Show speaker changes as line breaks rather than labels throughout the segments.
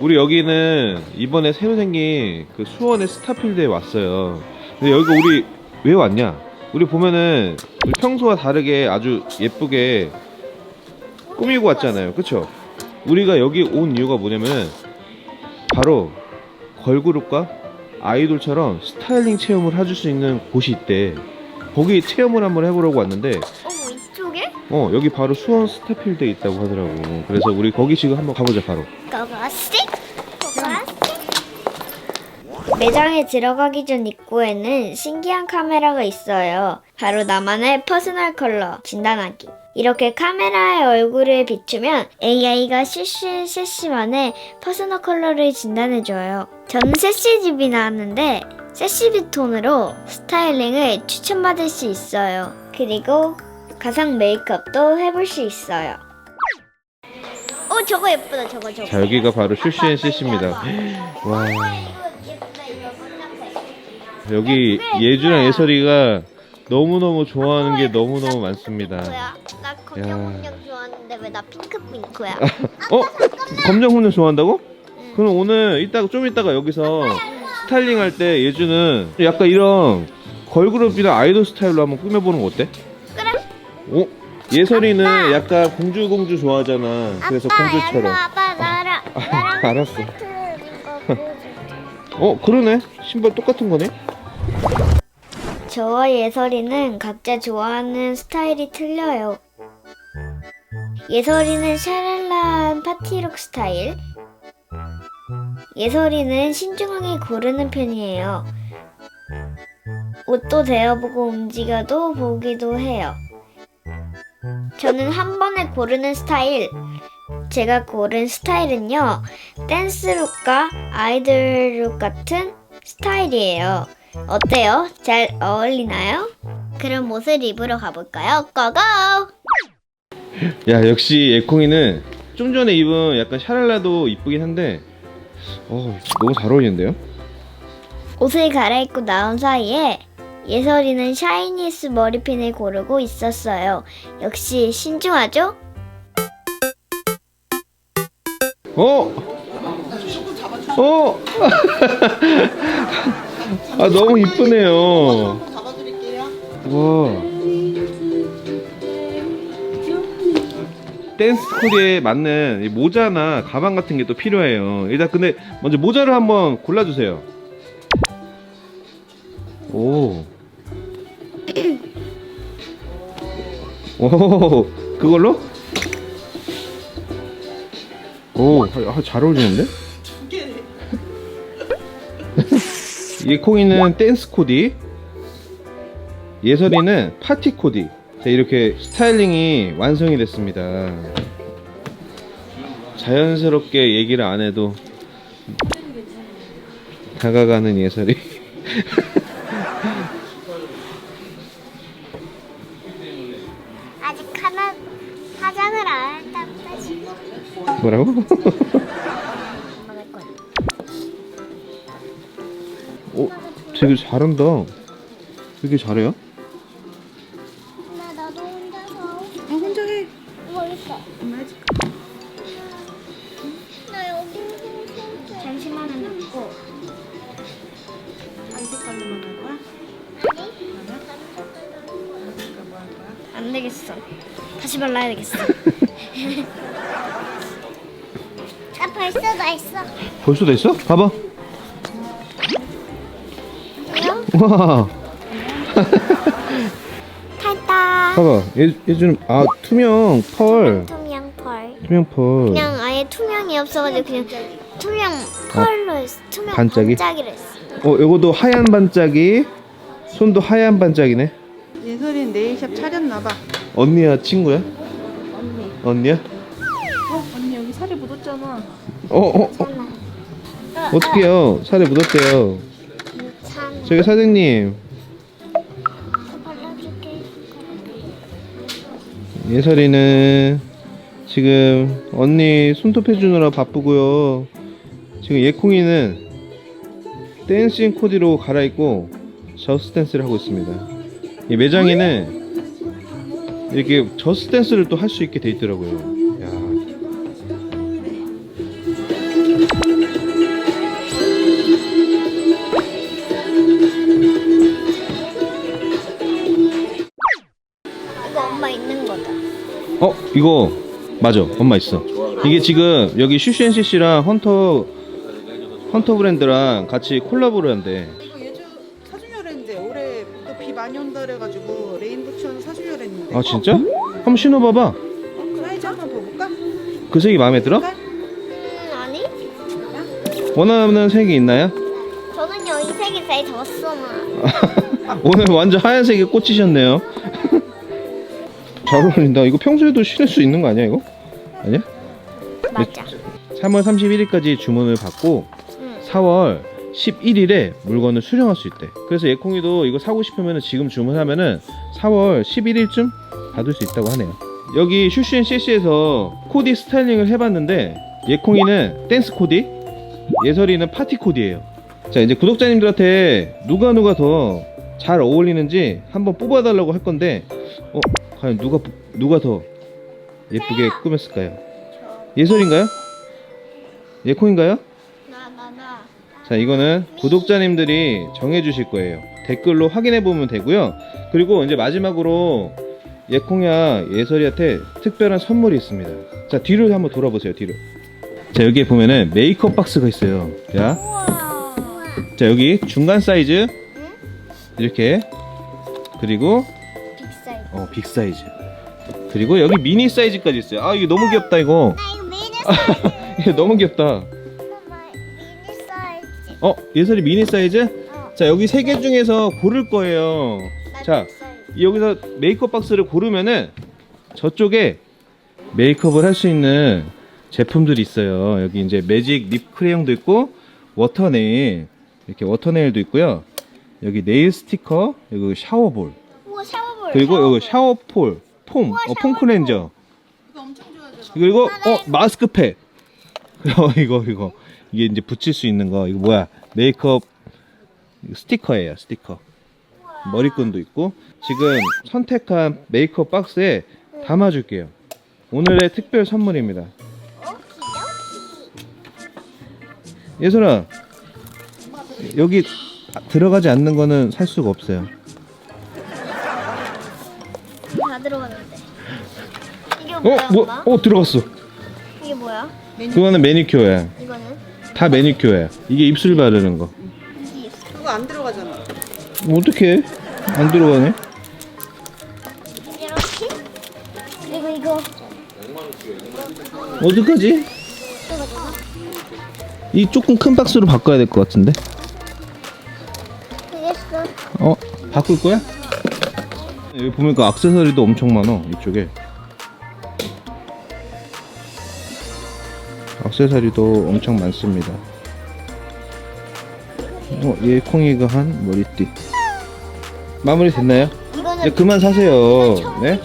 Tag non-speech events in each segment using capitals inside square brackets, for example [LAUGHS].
우리 여기는 이번에 새로 생긴 그 수원의 스타필드에 왔어요. 근데 여기가 우리 왜 왔냐? 우리 보면은 우리 평소와 다르게 아주 예쁘게 꾸미고 왔잖아요. 그쵸? 우리가 여기 온 이유가 뭐냐면 바로 걸그룹과 아이돌처럼 스타일링 체험을 해줄 수 있는 곳이 있대. 거기 체험을 한번 해보려고 왔는데
어
여기 바로 수원 스타필드에 있다고 하더라고. 그래서 우리 거기 지금 한번 가보자 바로.
고고씨 매장에 들어가기 전 입구에는 신기한 카메라가 있어요. 바로 나만의 퍼스널 컬러 진단하기. 이렇게 카메라의 얼굴을 비추면 AI가 실시 실시만의 퍼스널 컬러를 진단해줘요. 저는 세시집이 나왔는데 세시비 톤으로 스타일링을 추천받을 수 있어요. 그리고 가상 메이크업도 해볼 수 있어요. 어 저거 예쁘다 저거 저거.
자 여기가 바로 슈슈앤 CC입니다. [GASPS] 와 여기 예주랑 예설이가 너무너무 좋아하는 게 너무너무 많습니다.
나 검정 공룡 좋아하는데 왜 나 핑크 핑크야? [LAUGHS]
어? 검정 훈련 좋아한다고? 그럼 오늘 이따가 좀 이따가 여기서 스타일링 할 때 예주는 약간 이런 걸그룹이나 아이돌 스타일로 한번 꾸며보는 거 어때? 어? 예설이는 약간 공주 공주 좋아하잖아. 그래서 공주처럼.
아빠 나랑
아, 알았어.
나랑
어 그러네. 신발 똑같은 거네.
저와 예설이는 각자 좋아하는 스타일이 틀려요. 예설이는 샤랄라한 파티룩 스타일. 예설이는 신중하게 고르는 편이에요. 옷도 대여보고 움직여도 보기도 해요. 저는 한 번에 고르는 스타일. 제가 고른 스타일은요, 댄스룩과 아이돌룩 같은 스타일이에요. 어때요? 잘 어울리나요? 그럼 옷을 입으러 가볼까요? 고고!
야 역시 예콩이는 좀 전에 입은 약간 샤랄라도 이쁘긴 한데 어 너무 잘 어울리는데요?
옷을 갈아입고 나온 사이에 예설이는 샤이니스 머리핀을 고르고 있었어요. 역시 신중하죠?
어? 어? [LAUGHS] 아 너무 이쁘네요. 와. 댄스 코디에 맞는 이 모자나 가방 같은 게 또 필요해요. 일단 근데 먼저 모자를 한번 골라주세요. 오. 오, 그걸로? 오, 아, 잘 어울리는데? [LAUGHS] 이 콩이는 댄스 코디, 예설이는 파티 코디. 자, 이렇게 스타일링이 완성이 됐습니다. 자연스럽게 얘기를 안 해도 다가가는 예설이. [LAUGHS]
아직 하나 화장을 안 했다고 다시
뭐라고?
먹을 거야.
어, 되게 잘한다. 왜 이렇게 잘해요?
안 되겠어. 다시 발라야 되겠어. 나 [LAUGHS] 벌써 다 있어.
벌써 됐어? 봐봐. 와,
탈다.
봐봐. 얘, 얘좀 아, 투명 펄.
투명 펄.
투명 펄.
그냥 아예 투명이 없어가지고 그냥 투명 펄로 했어. 투명
반짝이?
반짝이로 했어.
어, 요거도 하얀 반짝이. 손도 하얀 반짝이네.
예설이 네일샵 차렸나봐.
언니야, 친구야?
언니.
언니야?
어, 언니 여기 살이 묻었잖아.
어, 어, 어. 어떡해요? 살에 묻었대요.
괜찮아.
저기 사장님,
발라줄게.
예설이는 지금 언니 손톱 해주느라 바쁘고요. 지금 예콩이는 댄싱 코디로 갈아입고 저스트 댄스를 하고 있습니다. 이 매장에는 이렇게 저스 댄스를 또 할 수 있게 돼 있더라고요. 야. 이거 엄마 있는 거다. 어, 이거 맞아. 엄마 있어. 이게 지금 여기 슈슈앤시시랑 헌터 헌터 브랜드랑 같이 콜라보를 한대.
비 많이 온다 그래가지고 레인부츠는 사주려랬는데
아 진짜? 한번 신어봐봐
어, 사이즈 한번 봐볼까?
그 색이 마음에 들어?
음, 아니?
원하는 색이 있나요?
저는요, 이 색이 제일 좋았어. [LAUGHS]
오늘 완전 하얀색에 꽂히셨네요 [LAUGHS] 잘 어울린다 이거 평소에도 신을 수 있는 거 아니야 이거? 아니야?
맞아.
3월 31일까지 주문을 받고
응.
4월 11일에 물건을 수령할 수 있대. 그래서 예콩이도 이거 사고 싶으면 지금 주문하면은 4월 11일쯤 받을 수 있다고 하네요. 여기 슈슈앤CC에서 코디 스타일링을 해봤는데 예콩이는 댄스 코디, 예설이는 파티 코디예요. 자 이제 구독자님들한테 누가 누가 더 잘 어울리는지 한번 뽑아달라고 할 건데 어 과연 누가 뽑- 누가 더 예쁘게 꾸몄을까요? 예설인가요? 예콩인가요? 자, 이거는 구독자님들이 정해주실 거예요. 댓글로 확인해 보면 되고요. 그리고 이제 마지막으로 예콩야 예설이한테 특별한 선물이 있습니다. 자, 뒤로 한번 돌아보세요. 뒤로. 자, 여기에 보면은 메이크업 박스가 있어요. 자. 자 여기 중간 사이즈 이렇게 그리고
빅사이즈.
어, 빅 사이즈 그리고 여기 미니 사이즈까지 있어요. 아, 이게 너무 귀엽다 이거.
나 [LAUGHS] 이거
너무 귀엽다. 어, 예설이 미니 사이즈?
어,
자, 여기 세 개 중에서 고를 거예요.
나
자,
빅사이즈.
여기서 메이크업 박스를 고르면은 저쪽에 메이크업을 할 수 있는 제품들이 있어요. 여기 이제 매직 립 크레용도 있고 워터 네일 이렇게 워터 네일도 있고요. 여기 네일 스티커, 여기 샤워볼,
우와, 샤워볼.
그리고
샤워볼.
여기 샤워폴, 폼,
우와,
어, 폼 클렌저,
이거 엄청 좋아하잖아
그리고 어 마스크팩. [LAUGHS] 어, 이거 이거 이게 이제 붙일 수 있는 거 이거 뭐야? 메이크업 스티커예요, 스티커. 머리끈도 있고 지금 선택한 메이크업 박스에 담아줄게요. 오늘의 특별 선물입니다. 예선아 여기 들어가지 않는 거는 살 수가 없어요.
다 들어갔는데. 이게
어,
뭐야,
뭐,
엄마?
어 들어갔어.
이게 뭐야?
그거는 매니큐어야.
이거는?
다 매니큐어야. 이게 입술 바르는 거.
그거 안 들어가잖아
뭐 어떻게? 안 들어가네.
이렇게? 그리고 이거. 들어가잖아.
이 조금 큰 박스로 바꿔야 될 것 같은데.
되겠어.
어? 바꿀 거야? 여기 보니까 액세서리도 엄청 많아 이쪽에 액세서리도 엄청 많습니다 어, 얘 콩이가 한 머리띠 마무리 됐나요?
이거는
이제 그만 사세요 네?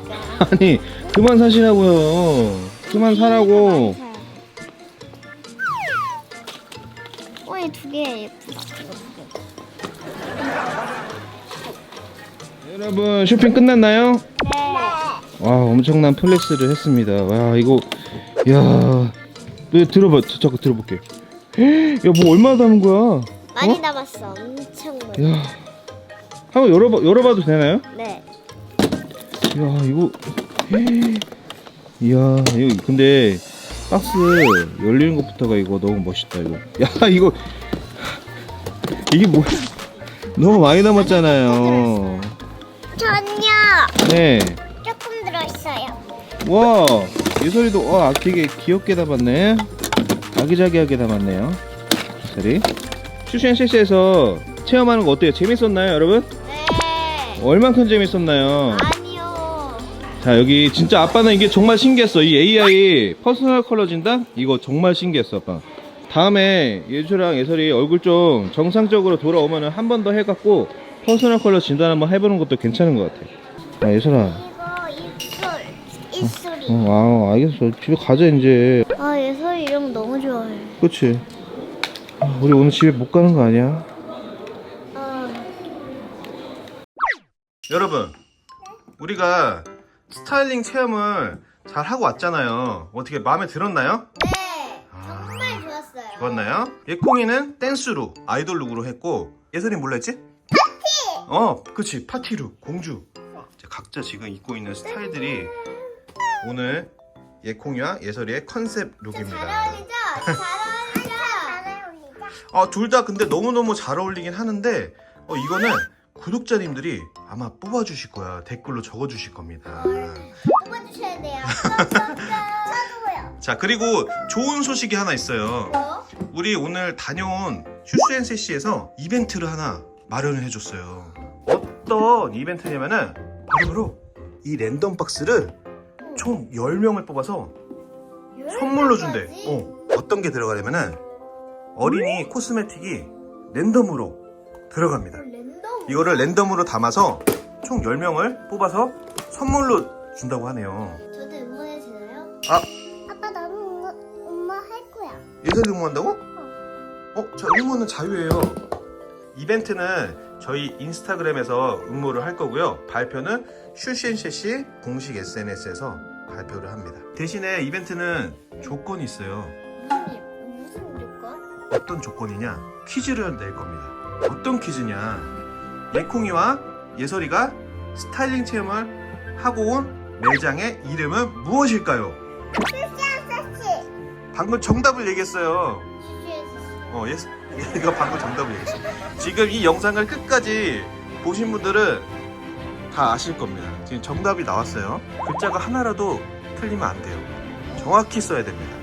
[LAUGHS] 아니 그만 사시라고요 그만 사라고
어, 얘두개 예쁘다. 이거 두 개.
여러분 쇼핑 끝났나요?
네.
와 엄청난 플렉스를 했습니다. 와 이거 야 네, 들어봐 저, 잠깐 들어볼게. [GASPS] 야 뭐 얼마나 담은 거야?
많이
어?
남았어. 엄청 많이.
야 한번 열어봐 열어봐도 되나요?
네.
야 이거 [GASPS] 이야 이거 근데 박스 열리는 것부터가 이거 너무 멋있다 이거. [LAUGHS] 야 이거 [LAUGHS] 이게 뭐야? [LAUGHS] 너무 많이 남았잖아요.
전요
네.
조금 들어있어요.
와 예설이도 와 되게 귀엽게 담았네 아기자기하게 담았네요 예설이 슈슈앤시스에서 체험하는 거 어때요? 재밌었나요 여러분?
네.
얼만큼 재밌었나요?
아니요.
자 여기 진짜 아빠는 이게 정말 신기했어 이 AI 퍼스널 컬러 진단? 이거 정말 신기했어 아빠 다음에 예주랑 예설이 얼굴 좀 정상적으로 돌아오면 한번 더 해갖고 퍼스널 컬러 진단 한번 해보는 것도 괜찮은 것 같아 야 예설아
이거 입술. 입술이.
어, 아 알겠어 집에 가자 이제
아 예솔이 이런 거 너무 좋아해.
그치 아, 우리 오늘 집에 못 가는 거 아니야?
아.
여러분 우리가 스타일링 체험을 잘 하고 왔잖아요 어떻게 마음에 들었나요?
네.
아,
정말 좋았어요.
좋았나요? 예콩이는 댄스룩 아이돌 룩으로 했고 예선이 뭘로 했지? 파티! 어 그치 파티룩 공주 자, 각자 지금 입고 있는 스타일들이 오늘 예콩이와 예설이의 컨셉 룩입니다.
잘 어울리죠? 잘 어울리죠?
아, 둘 다 근데 너무너무 잘 어울리긴 하는데 어, 이거는 구독자님들이 아마 뽑아주실 거야. 댓글로 적어주실 겁니다.
뽑아주셔야 돼요. 저도요.
자, 그리고 좋은 소식이 하나 있어요.
뭐?
우리 오늘 다녀온 슈스앤세시에서 이벤트를 하나 마련을 해줬어요. 어떤 이벤트냐면은 바로 이 랜덤 박스를 총 10명을 뽑아서 선물로 준대. 어. 어떤 게 들어가냐면은 어린이 코스메틱이 랜덤으로 들어갑니다.
랜덤.
이거를 랜덤으로 담아서 총 10명을 뽑아서 선물로 준다고 하네요.
저도 응원해 주나요?
아,
아빠 나도 응원, 응원 할 거야.
예설이 응원한다고? 어, 자, 응원은 자유예요. 이벤트는 저희 인스타그램에서 응모를 할 거고요. 발표는 슈시앤쉐시 공식 SNS에서 발표를 합니다. 대신에 이벤트는 조건이 있어요.
무슨 무슨 조건?
어떤 조건이냐? 퀴즈를 낼 겁니다. 어떤 퀴즈냐? 예콩이와 예설이가 스타일링 체험을 하고 온 매장의 이름은 무엇일까요? 방금 정답을 얘기했어요. 어, 예스. 이거 방금 정답을 얘기했어. 지금 이 영상을 끝까지 보신 분들은 다 아실 겁니다. 지금 정답이 나왔어요. 글자가 하나라도 틀리면 안 돼요. 정확히 써야 됩니다.